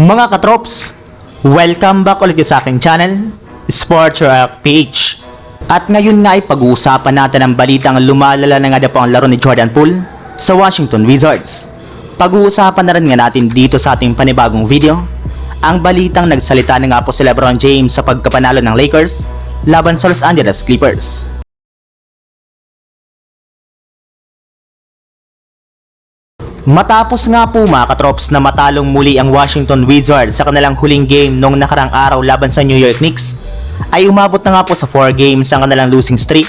Mga katrops, welcome back ulit sa aking channel, Sports Rock PH. At ngayon nga ay pag-uusapan natin ang balitang lumalala na nga daw po ang laro ni Jordan Poole sa Washington Wizards. Pag-uusapan na rin nga natin dito sa ating panibagong video, ang balitang nagsalita na nga po si Lebron James sa pagkapanalo ng Lakers laban sa Los Angeles Clippers. Matapos nga po mga katrops na matalong muli ang Washington Wizards sa kanilang huling game noong nakarang araw laban sa New York Knicks, ay umabot na nga po sa 4 games ang kanilang losing streak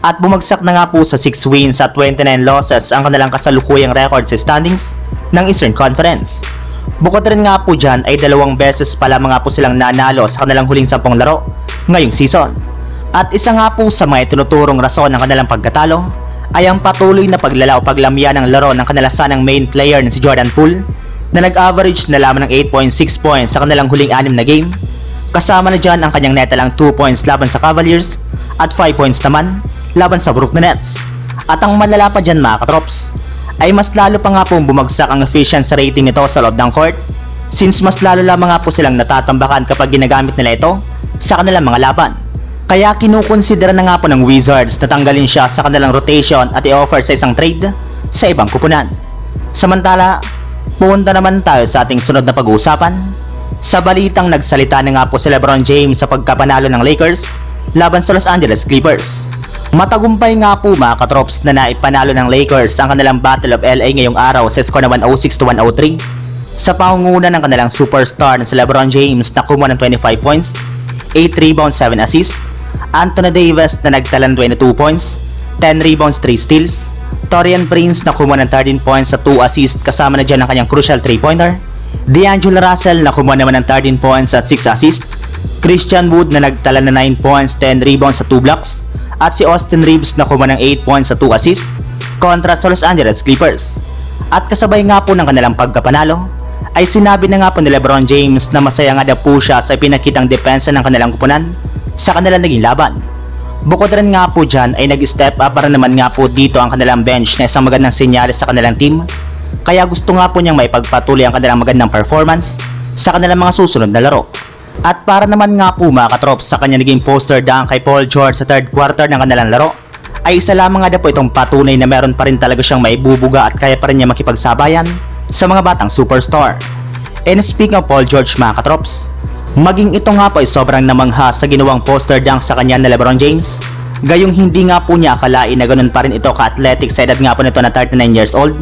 at bumagsak na nga po sa 6 wins at 29 losses ang kanilang kasalukuyang record sa standings ng Eastern Conference. Bukod rin nga po dyan ay dalawang beses pala mga po silang nanalo sa kanilang huling 10 laro ngayong season. At isa nga po sa mga tinuturong rason ng kanilang pagkatalo ay ang patuloy na paglala o paglamya ng laro ng kanila sanang main player na si Jordan Poole na nag-average na lamang ng 8.6 points sa kanilang huling anim na game. Kasama na dyan ang kanyang neta lang 2 points laban sa Cavaliers at 5 points naman laban sa Brooklyn Nets. At ang malala pa dyan mga katrops ay mas lalo pa nga pong bumagsak ang efficiency rating nito sa loob ng court since mas lalo lamang nga po silang natatambakan kapag ginagamit nila ito sa kanilang mga laban. Kaya kinukonsidera na nga po ng Wizards na tanggalin siya sa kanilang rotation at i-offer sa isang trade sa ibang kupunan. Samantala, pumunta naman tayo sa ating sunod na pag-uusapan. Sa balitang nagsalita na nga po si Lebron James sa pagkapanalo ng Lakers laban sa Los Angeles Clippers. Matagumpay nga po mga katrops na naipanalo ng Lakers ang kanilang Battle of LA ngayong araw sa score na 106 to 103 sa pangunguna ng kanilang superstar na si Lebron James na kumuha ng 25 points, 8 rebounds, 7 assists, Anthony Davis na nagtala ng 22 points, 10 rebounds, 3 steals, Torian Prince na kumuha ng 13 points sa 2 assists kasama na dyan ang kanyang crucial 3-pointer, D'Angelo Russell na kumuha naman ng 13 points at 6 assists, Christian Wood na nagtala ng 9 points, 10 rebounds sa 2 blocks, at si Austin Reeves na kumuha ng 8 points sa 2 assists kontra sa Los Angeles Clippers. At kasabay nga po ng kanilang pagkapanalo, ay sinabi na nga po ni Lebron James na masaya nga daw po siya sa pinakitang depensa ng kanilang kupunan sa kanilang naging laban. Bukod rin nga po dyan ay nag-step up para naman nga po dito ang kanilang bench na isang magandang senyales sa kanilang team. Kaya gusto nga po niyang maipagpatuloy ang kanilang magandang performance sa kanilang mga susunod na laro. At para naman nga po mga katrops sa kanya naging poster dunk kay Paul George sa third quarter ng kanilang laro, ay isa lamang nga daw po itong patunay na meron pa rin talaga siyang maibubuga at kaya pa rin niya makipagsabayan sa mga batang superstar. And speaking of Paul George mga katrops, maging ito nga po ay sobrang namangha sa ginawang poster dunk sa kanya na Lebron James, gayong hindi nga po niya akalain na ganun pa rin ito ka-athletic sa edad nga po nito na 39 years old,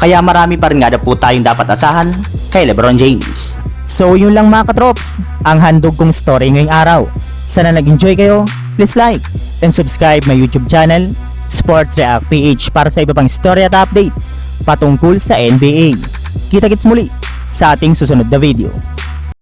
kaya marami pa rin nga daw po tayong dapat asahan kay Lebron James. So yun lang mga katrops, ang handog kong story ngayong araw. Sana nag-enjoy kayo, please like and subscribe my YouTube channel, Sports React PH para sa iba pang story at update patungkol sa NBA. Kita-kits muli sa ating susunod na video.